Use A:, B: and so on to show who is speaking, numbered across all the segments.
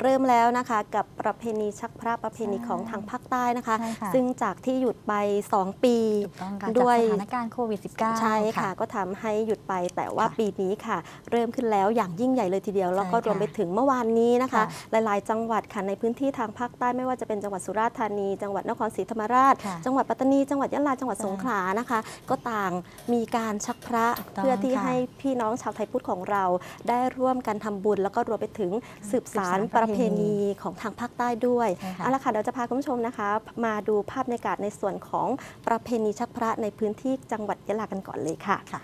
A: เริ่มแล้วนะคะกับประเพณีชักพระประเพณี
B: ใช่
A: ของทางภาคใต้นะคะ
B: ใช่ค่ะ
A: ซึ่งจากที่หยุดไป 2 ปี
B: ถูกต้องค่ะ
A: ด้วย
B: จากสถานการณ์โควิด -19
A: ใช่ค่ะ ก็ทำให้หยุดไปแต่ว่า
B: ค่ะ
A: ปีนี้ค่ะ เริ่มขึ้นแล้วอย่างยิ่งใหญ่เลยทีเดียว แล้วก็
B: ใช่ค่ะ
A: รวมไปถึงเมื่อวานนี้นะคะ
B: ค่ะ
A: หลาย ๆ จังหวัดค่ะในพื้นที่ทางภาคใต้ไม่ว่าจะเป็นจังหวัดสุราษฎร์ธานี จังหวัดนครศรีธรรมราช
B: ค่ะ
A: จังหวัดปัตตานี จังหวัดยะลาจังหวัด
B: ใช่
A: สงขลานะคะ ก็ต่างมีการชักพระ
B: ถูกต้อง
A: เพื่อที่
B: ค่ะ
A: ให้พี่น้องชาวไทยพุทธของเรา ได้ร่วมกันทำบุญ แล้วก็รวมไปถึงสืบสาร
B: สืบสาร
A: ป
B: ประระ
A: เพ
B: เพ
A: ณี
B: ณี
A: ของทางภาคใต้ด้วย
B: ใช่ค่ะ
A: เอาละค่ะเดี๋ยวจะพาคุณผู้ชมนะคะ มาดูภาพบรรยากาศในส่วนของประเพณีชักพระในพื้นที่จังหวัดยะลากันก่อนเลยค่ะ
B: ค่ะ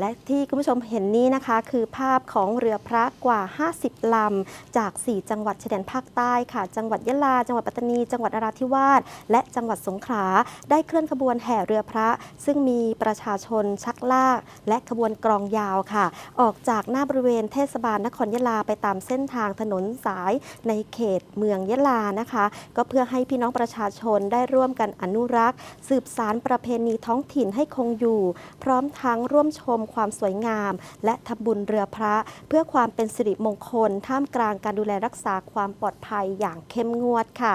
A: และที่คุณผู้ชมเห็นนี้นะคะ คือภาพของเรือพระกว่า 50 ลำ จาก 4 จังหวัดชายแดนภาคใต้ค่ะ จังหวัดยะลา จังหวัดปัตตานี จังหวัดนราธิวาส และจังหวัดสงขลา ได้เคลื่อนขบวนแห่เรือพระ ซึ่งมีประชาชนชักลาก และขบวนกลองยาวค่ะ ออกจากหน้าบริเวณเทศบาลนครยะลาไปตามเส้นทางถนนสายในเขตเมืองยะลานะคะ ก็เพื่อให้พี่น้องประชาชนได้ร่วมกันอนุรักษ์ สืบสารประเพณีท้องถิ่นให้คงอยู่ พร้อมทั้งร่วมชมความสวยงาม และทำบุญเรือพระ เพื่อความเป็นสิริมงคล ท่ามกลางการดูแลรักษาความปลอดภัยอย่างเข้มงวดค่ะ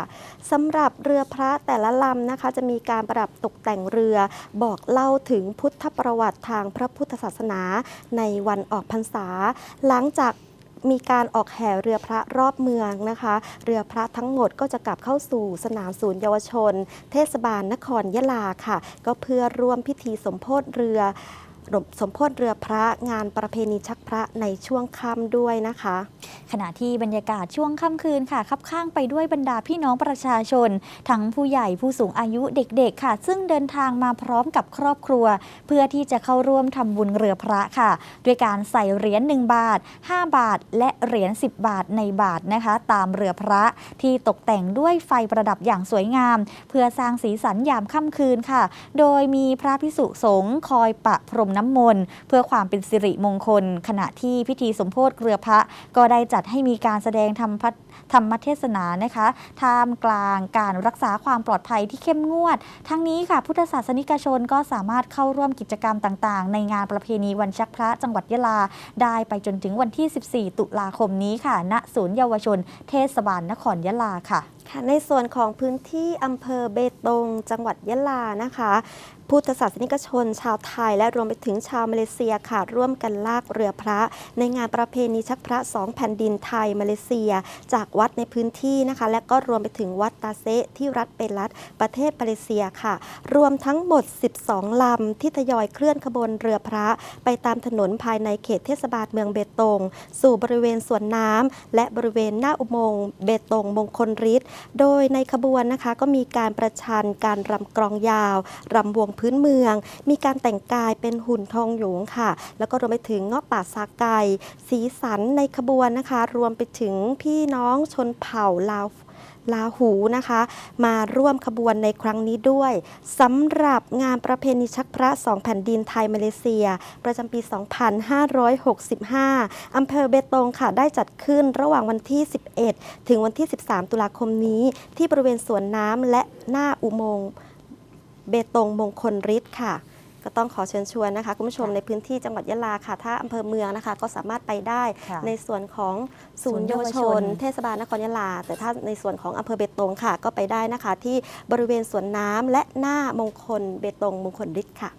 A: สำหรับเรือพระแต่ละลำนะคะ จะมีการประดับตกแต่งเรือ บอกเล่าถึงพุทธประวัติทางพระพุทธศาสนาในวันออกพรรษา หลังจากมีการออกแห่เรือพระรอบเมืองนะคะ เรือพระทั้งหมดก็จะกลับเข้าสู่สนามศูนย์เยาวชน เทศบาลนครยะลาค่ะ ก็เพื่อร่วมพิธีสมโพธิเรือ สมโพธิเรือพระงานประเพณีชักพระในช่วงค่ำด้วยนะคะ
B: ขณะที่บรรยากาศช่วงค่ำคืนค่ะคับข้างไปด้วยบรรดาพี่น้องประชาชน ทั้งผู้ใหญ่ผู้สูงอายุเด็กๆค่ะ ซึ่งเดินทางมาพร้อมกับครอบครัว เพื่อที่จะเข้าร่วมทำบุญเรือพระค่ะ ด้วยการใส่เหรียญ1บาท 5 บาท และเหรียญ10 บาทในบาทนะคะ ตามเรือพระที่ตกแต่งด้วยไฟประดับอย่างสวยงาม เพื่อสร้างสีสันยามค่ำคืนค่ะ โดยมีพระพิสุสงฆ์คอยปะพรมน้ำมนต์เพื่อความเป็นสิริมงคล ขณะที่พิธีสมโพธิเรือพระก็ได้จัดให้มีการแสดงธรรมพัฒธรรมเทศนานะคะท่ามกลางการรักษาความปลอดภัยที่เข้มงวด ทั้งนี้ค่ะ พุทธศาสนิกชนก็สามารถเข้าร่วมกิจกรรมต่างๆ ในงานประเพณีวันชักพระจังหวัดยะลา ได้ไปจนถึงวันที่ 14 ตุลาคมนี้ค่ะ ณ ศูนย์เยาวชน เทศบาลนครยะลาค่ะ
A: ในส่วนของพื้นที่อำเภอเบตง จังหวัดยะลานะคะ พุทธศาสนิกชน ชาวไทย และรวมไปถึงชาวมาเลเซียค่ะร่วมกันลากเรือพระ ในงานประเพณีชักพระสองแผ่นดินไทยมาเลเซีย จากวัดในพื้นที่นะคะ และก็รวมไปถึงวัดตาเซที่รัฐเปรัตประเทศมาเลเซียค่ะ รวมทั้งหมด 12 ลำ ที่ทยอยเคลื่อนขบวนเรือพระ ไปตามถนนภายในเขตเทศบาลเมืองเบตง สู่บริเวณสวนน้ำและบริเวณหน้าอุโมงค์เบตงมงคลฤทธิ์โดยในขบวนนะคะก็มีการประชันการรำกลองยาวรำวงพื้นพื้นเมือง มีการแต่งกายเป็นหุ่นทองหยงค่ะ แล้วก็รวมไปถึงเงาะป่าสาไก่สีสันในขบวนนะคะ รวมไปถึงพี่น้องชนเผ่าลาวลาหูนะคะ มาร่วมขบวนในครั้งนี้ด้วยสำหรับงานประเพณีชักพระสองแผ่นดินไทยมาเลเซีย ประจำปี 2565 อำเภอเบตงค่ะ ได้จัดขึ้นระหว่างวันที่ 11 ถึงวันที่ 13 ตุลาคมนี้ ที่บริเวณสวนน้ำและหน้าอุโมงค์ เบตงมงคลฤทธิ์ค่ะก็ต้องขอเชิญชวนนะคะคุณผู้ชม
B: ค่ะ
A: ในพื้นที่จังหวัดยะลาค่ะ ถ้าอำเภอเมืองนะคะ ก็สามารถไปได้
B: ค่ะ
A: ในส่วนของศูนย์
B: ศูนย์
A: เยาวช
B: เยาว
A: น
B: ชน
A: เทศบาลนครยะลา แต่ถ้าในส่วนของอำเภอเบตงค่ะ ก็ไปได้นะคะ ที่บริเวณสวนน้ำและหน้ามงคลเบตงมงคลฤทธิ์ค่ะ